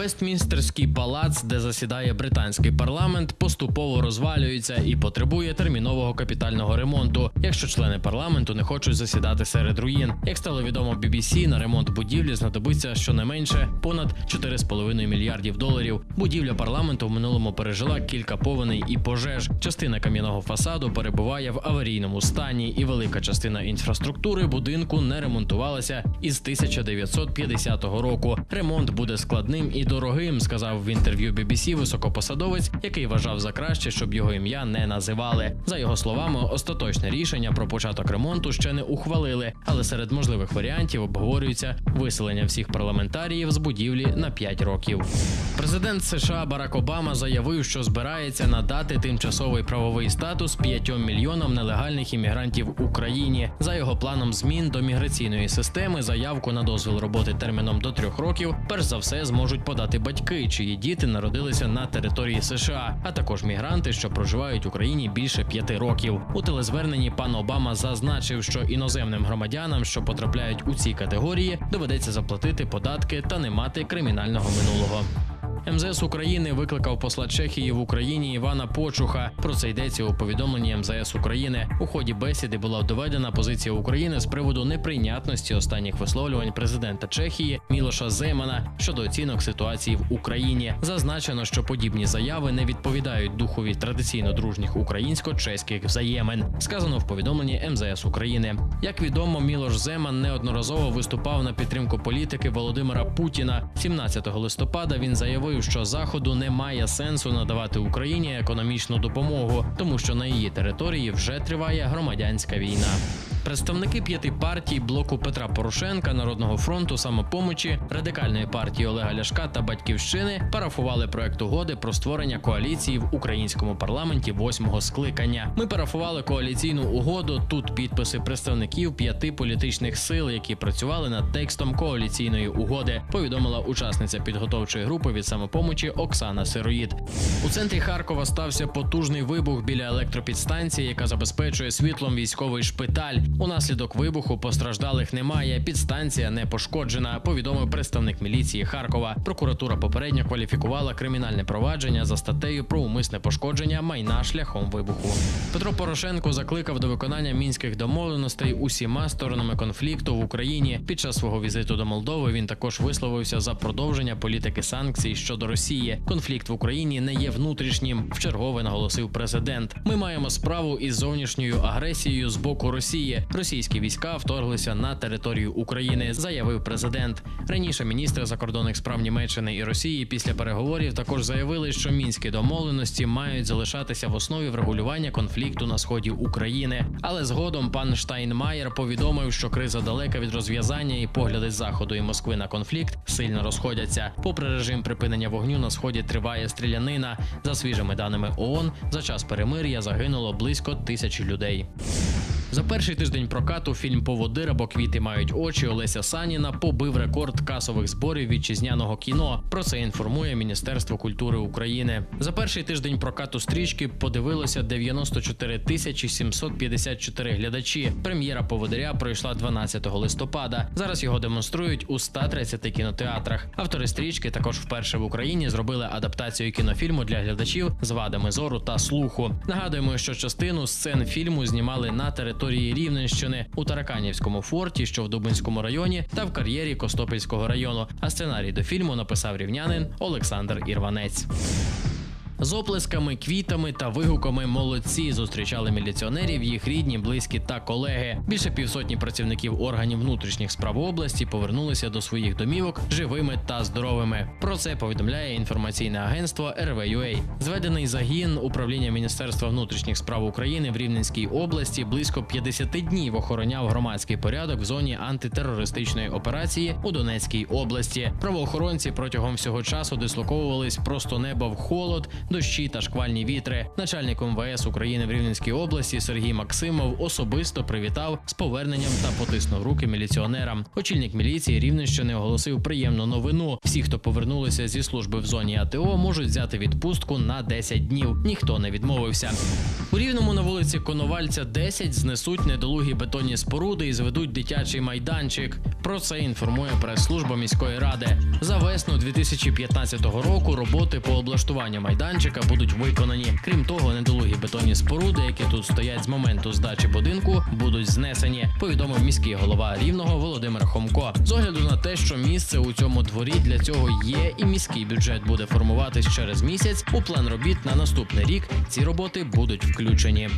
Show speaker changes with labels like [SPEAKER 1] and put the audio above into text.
[SPEAKER 1] Вестмінстерський палац, де засідає британський парламент, поступово розвалюється і потребує термінового капітального ремонту, якщо члени парламенту не хочуть засідати серед руїн. Як стало відомо BBC, на ремонт будівлі знадобиться щонайменше понад 4,5 мільярдів доларів. Будівля парламенту в минулому пережила кілька повеней і пожеж. Частина кам'яного фасаду перебуває в аварійному стані, і велика частина інфраструктури будинку не ремонтувалася із 1950 року. Ремонт буде складним і дорогим, сказав в інтерв'ю BBC високопосадовець, який вважав за краще, щоб його ім'я не називали. За його словами, остаточне рішення про початок ремонту ще не ухвалили, але серед можливих варіантів обговорюється виселення всіх парламентаріїв з будівлі на 5 років. Президент США Барак Обама заявив, що збирається надати тимчасовий правовий статус 5 мільйонам нелегальних іммігрантів Україні. За його планом змін до міграційної системи заявку на дозвіл роботи терміном до трьох років перш за все зможуть подати батьки, чиї діти народилися на території США, а також мігранти, що проживають в Україні більше п'яти років. У телезверненні пан Обама зазначив, що іноземним громадянам, що потрапляють у ці категорії, доведеться заплатити податки та не мати кримінального минулого. МЗС України викликав посла Чехії в Україні Івана Почуха. Про це йдеться у повідомленні МЗС України. У ході бесіди була доведена позиція України з приводу неприйнятності останніх висловлювань президента Чехії Мілоша Земана щодо оцінок ситуації в Україні. Зазначено, що подібні заяви не відповідають духові традиційно дружніх українсько-чеських взаємин. Сказано в повідомленні МЗС України. Як відомо, Мілош Земан неодноразово виступав на підтримку політики Володимира Путіна. 17 листопада він заявив, що заходу немає сенсу надавати Україні економічну допомогу, тому що на її території вже триває громадянська війна. Представники п'яти партій блоку Петра Порошенка, Народного фронту, самопомочі, радикальної партії Олега Ляшка та Батьківщини парафували проект угоди про створення коаліції в українському парламенті восьмого скликання. Ми парафували коаліційну угоду. Тут підписи представників п'яти політичних сил, які працювали над текстом коаліційної угоди. Повідомила учасниця підготовчої групи від самопомочі Оксана Сироїд. У центрі Харкова стався потужний вибух біля електропідстанції, яка забезпечує світлом військовий шпиталь. Унаслідок вибуху постраждалих немає. Підстанція не пошкоджена. Повідомив представник міліції Харкова. Прокуратура попередньо кваліфікувала кримінальне провадження за статтею про умисне пошкодження майна шляхом вибуху. Петро Порошенко закликав до виконання мінських домовленостей усіма сторонами конфлікту в Україні. Під час свого візиту до Молдови він також висловився за продовження політики санкцій щодо Росії. Конфлікт в Україні не є внутрішнім. Вчергове наголосив президент. Ми маємо справу із зовнішньою агресією з боку Росії. Російські війська вторглися на територію України, заявив президент. Раніше міністри закордонних справ Німеччини і Росії після переговорів також заявили, що мінські домовленості мають залишатися в основі врегулювання конфлікту на сході України. Але згодом пан Штайнмаєр повідомив, що криза далека від розв'язання і погляди заходу і Москви на конфлікт сильно розходяться. Попри режим припинення вогню на сході триває стрілянина. За свіжими даними ООН, за час перемир'я загинуло близько тисячі людей. За перший тиждень прокату фільм Поводир або квіти мають очі Олеся Саніна побив рекорд касових зборів вітчизняного кіно. Про це інформує Міністерство культури України. За перший тиждень прокату стрічки подивилося 94 тисячі 754 глядачі. Прем'єра поводиря пройшла 12 листопада. Зараз його демонструють у 130 кінотеатрах. Автори стрічки також вперше в Україні зробили адаптацію кінофільму для глядачів з вадами зору та слуху. Нагадуємо, що частину сцен фільму знімали на території Рівненщини у Тараканівському форті, що в Дубинському районі, та в кар'єрі Костопільського району. А сценарій до фільму написав рівнянин Олександр Ірванець. З оплесками, квітами та вигуками молодці зустрічали міліціонерів, їх рідні, близькі та колеги. Більше півсотні працівників органів внутрішніх справ області повернулися до своїх домівок живими та здоровими. Про це повідомляє інформаційне агентство РВЮА. Зведений загін управління Міністерства внутрішніх справ України в Рівненській області близько 50 днів охороняв громадський порядок в зоні антитерористичної операції у Донецькій області. Правоохоронці протягом всього часу дислоковувались просто неба в холод дощі та шквальні вітри. Начальник МВС України в Рівненській області Сергій Максимов особисто привітав з поверненням та потиснув руки міліціонерам. Очільник міліції Рівненщини оголосив приємну новину. Всі, хто повернулися зі служби в зоні АТО, можуть взяти відпустку на 10 днів. Ніхто не відмовився. У рівному на вулиці Коновальця 10 знесуть недолугі бетонні споруди і зведуть дитячий майданчик. Про це інформує прес-служба міської ради. За весну 2015 року роботи по облаштуванню майданчика будуть виконані. Крім того, недолугі бетонні споруди, які тут стоять з моменту здачі будинку, будуть знесені. Повідомив міський голова рівного Володимир Хомко. З огляду на те, що місце у цьому дворі для цього є, і міський бюджет буде формуватись через місяць. У план робіт на наступний рік ці роботи будуть включені.